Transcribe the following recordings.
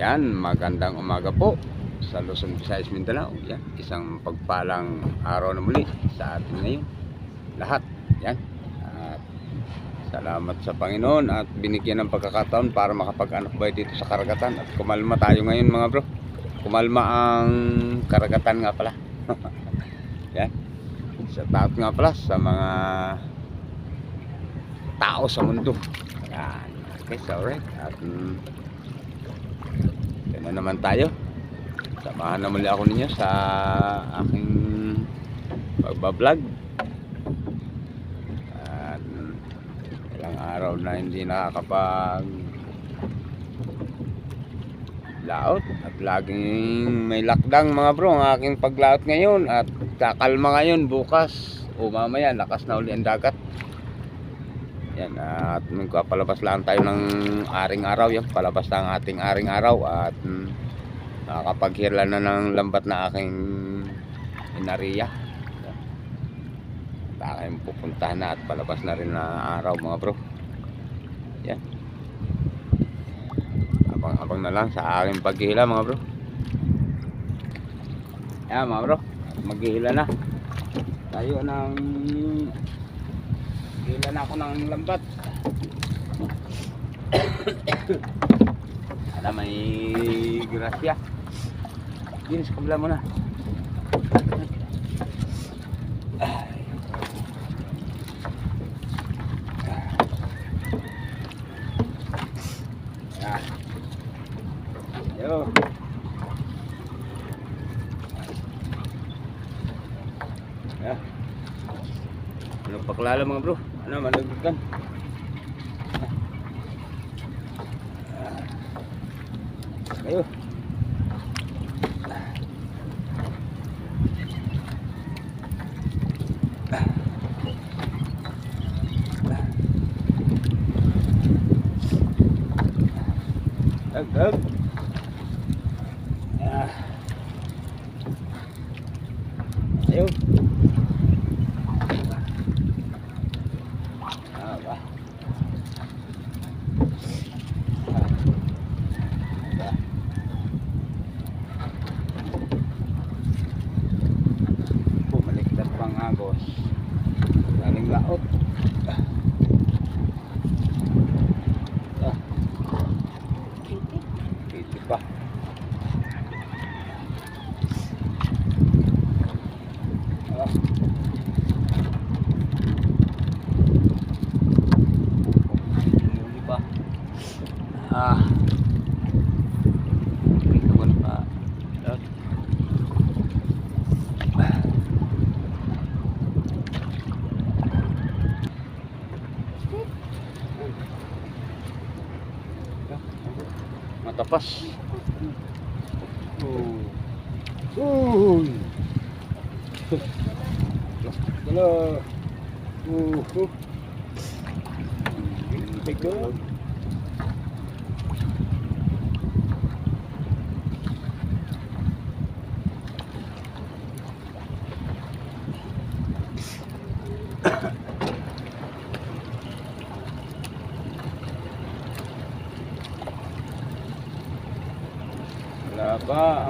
Yan, magandang umaga po sa Luzon, Visayas, Mindanao. Yan, isang pagpalang araw na muli sa atin ngayon. Lahat, yan. At salamat sa Panginoon at binigyan ng pagkakataon para makapag-anak buhay dito sa karagatan. At kumalma tayo ngayon mga bro. Kumalma ang karagatan nga pala. yan. Sa taot nga pala sa mga tao sa mundo. Yan. Okay, so alright. At mm, yan na naman tayo. Samahan na muli ako ninyo sa aking pagbablog. At ilang araw na hindi nakakapag laot at laging may lakdang mga bro ang aking paglaot ngayon at kakalma ngayon bukas o mamaya lakas na uli ang dagat yan at magpapalabas lang tayo ng aring araw yan. Palabas na ating aring araw at mm, nakakapaghirla na ng lambat na aking inariya. At aking pupuntahan na at palabas na rin na araw mga bro. Yan. Abang abang na lang sa aking paghihila mga bro. Yan mga bro. Maghihila na. Tayo ng hila na ako ng lambat Ala may grasya yun sa kabila mo na Ah. Yo. Yeah. Ano paklala mga bro? nó mà được cân Đấy. Đừng, đừng. matapas oh. uy plastik uh big dog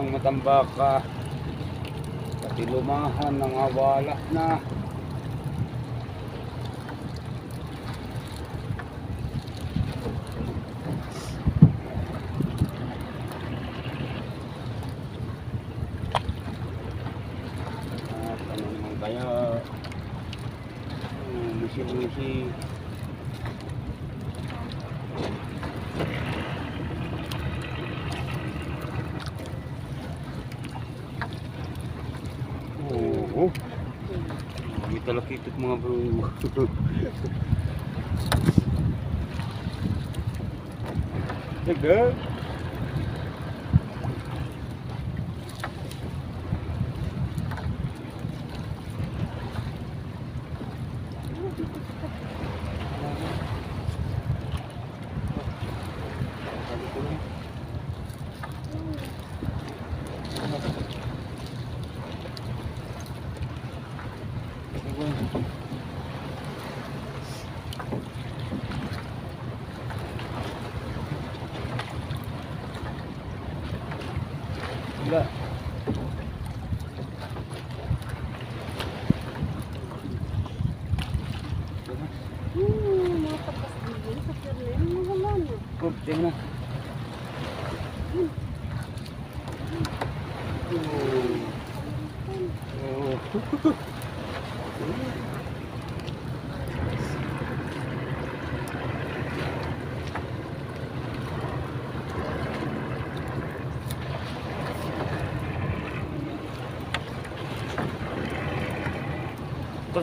ang matambaka? Pati lumahan ng awala na. At ano naman kaya? Hmm, Musi-musi. Oo. May talakitot mga bro. Taga. Isda. Hmm, mga tapas din sa Kernel, wala na. Oh, tingnan. Oh. Oh.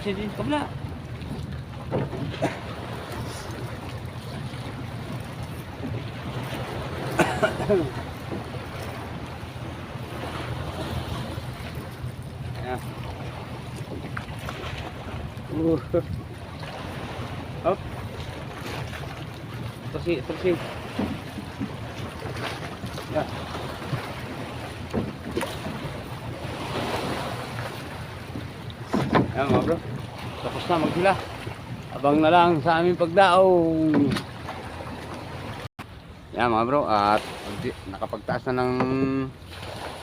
Terus ini kabla. Ya. Uh. Up. Terus terus Ya. Yan mga bro. Tapos na maghila. Abang na lang sa aming pagdaong. Yan mga bro. At nakapagtaas na ng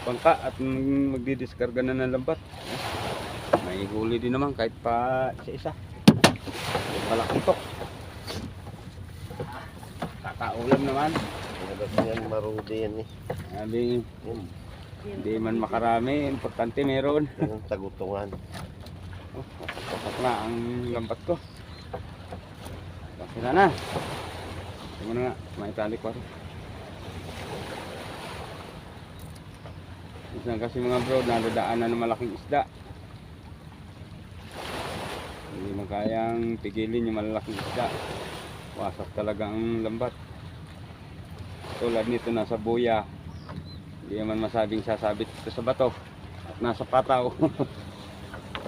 bangka at mag- magdidiskarga na ng lambat. May huli din naman kahit pa isa-isa. Malaking tok. Kakaulam naman. Yan marudi yan eh. Sabi, Yan, hindi man makarami. Importante meron. tagutungan. Oh, Papak na ang lambat ko. Sila na. Mo na nga, maitali ko. Minsan kasi mga bro, nadadaanan ng malaking isda. Hindi mo kayang pigilin yung malalaking isda. Wasak talaga ang lambat. Tulad nito nasa buya. Hindi naman masabing sasabit ito sa bato. At nasa pataw.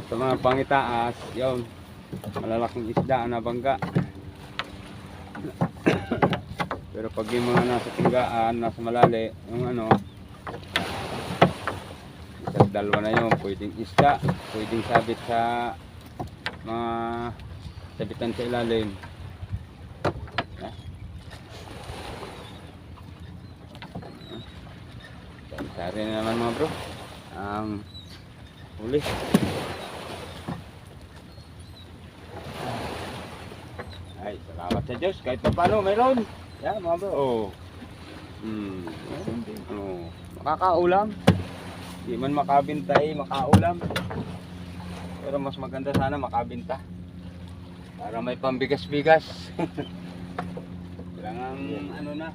Sa mga pangitaas, yun, malalaking isda na bangga. Pero pag yung mga nasa tunggaan, nasa malali, yung ano, isa't dalawa na yun, pwedeng isda, pwedeng sabit sa mga sabitan sa ilalim. Sari na naman mga bro. Ang huli. Ay, salamat sa Diyos. Kahit pa paano, mayroon. Yan, mga bro. Oh. Hmm. Oh. Makakaulam. Di man makabintay, makaulam. Pero mas maganda sana makabinta. Para may pambigas-bigas. Kailangan, ano na.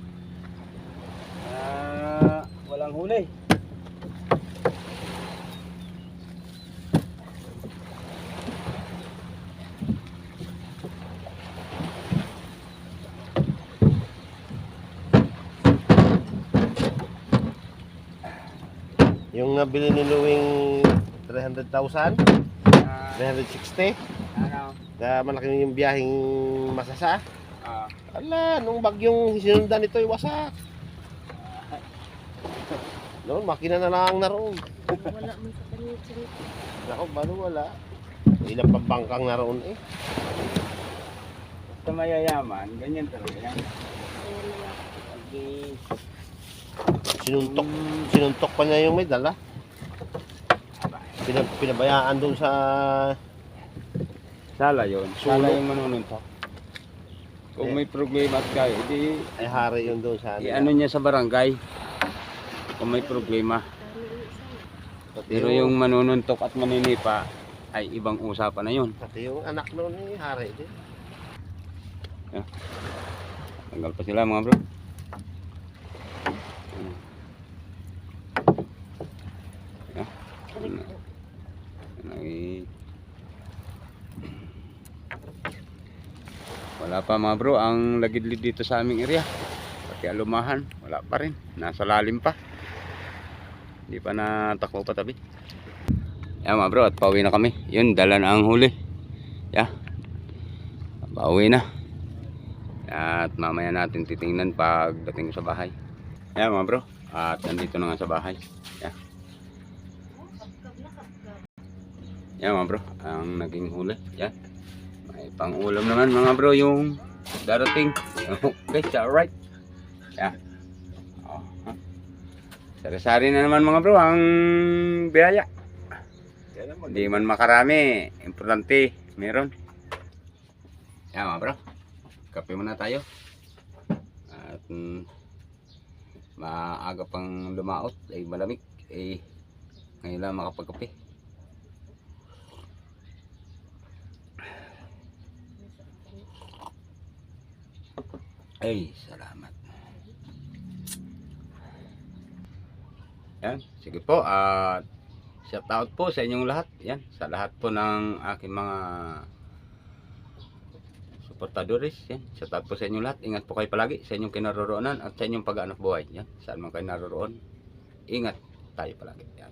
Ah, walang huli. Yung nabili ni Luwing 300,000, Ah, 360, ano? na malaki yung biyaheng masasa. Ah, Ala, nung bagyong sinundan ito ay wasak. Noon, makina na lang naroon. Wala man sa siya. Ako, balo wala. Ilang pambangkang naroon eh. sa mayayaman, ganyan talaga yan. Eh, Sinuntok, sinuntok pa niya yung may dala. Pinab pinabayaan doon sa... Sala yun. Sulo. Sala yung manununtok. Kung Eh. may problema at kayo, di, Ay, hari yun doon sa... i ano niya sa barangay. Kung may problema. Pati Pero yung manununtok at maninipa, ay ibang usapan na yun. Pati yung anak noon ni hari din. Tanggal pa sila mga bro. Hmm. Yeah. Correct po. Ay, wala pa mga bro ang lagidlid dito sa aming area. Pati alumahan wala pa rin. Nasa lalim pa. Hindi pa natakbo pa tabi. Yan mga bro at pauwi na kami. Yun dala na ang huli. Yeah. pauwi na. At mamaya natin titingnan pagdating sa bahay. Yan mga bro. At nandito na nga sa bahay. Yeah. Yan mga bro, ang naging huli. Yan. Pang-ulam naman mga bro yung darating. Okay, alright. Yan. Oh. Sari-sari na naman mga bro ang biyaya. Hindi man makarami. Importante, meron. Yan mga bro. Kape muna tayo. At mm, maaga pang lumaot ay malamig. Eh, ngayon lang makapagkape. Ay, salamat. Yan, sige po. At shout out po sa inyong lahat. Yan, sa lahat po ng aking mga supportadores. Yan, shout out po sa inyong lahat. Ingat po kayo palagi sa inyong kinaroroonan at sa inyong pag-aanap buhay. Yan, saan man kayo naroroon. Ingat tayo palagi. Yan.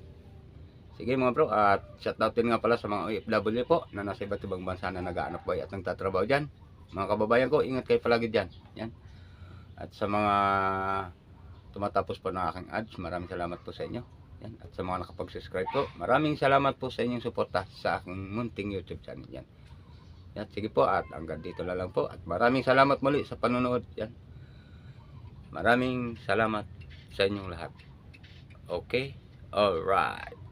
Sige mga bro, at shout out din nga pala sa mga OFW po na nasa iba't ibang bansa na nag-aanap buhay at nagtatrabaho dyan. Mga kababayan ko, ingat kayo palagi dyan. Yan. At sa mga tumatapos po ng aking ads, maraming salamat po sa inyo. Yan. At sa mga nakapag-subscribe po, maraming salamat po sa inyong suporta sa aking munting YouTube channel. Yan. Yan, sige po at hanggang dito na lang po. At maraming salamat muli sa panonood. Yan. Maraming salamat sa inyong lahat. Okay? Alright.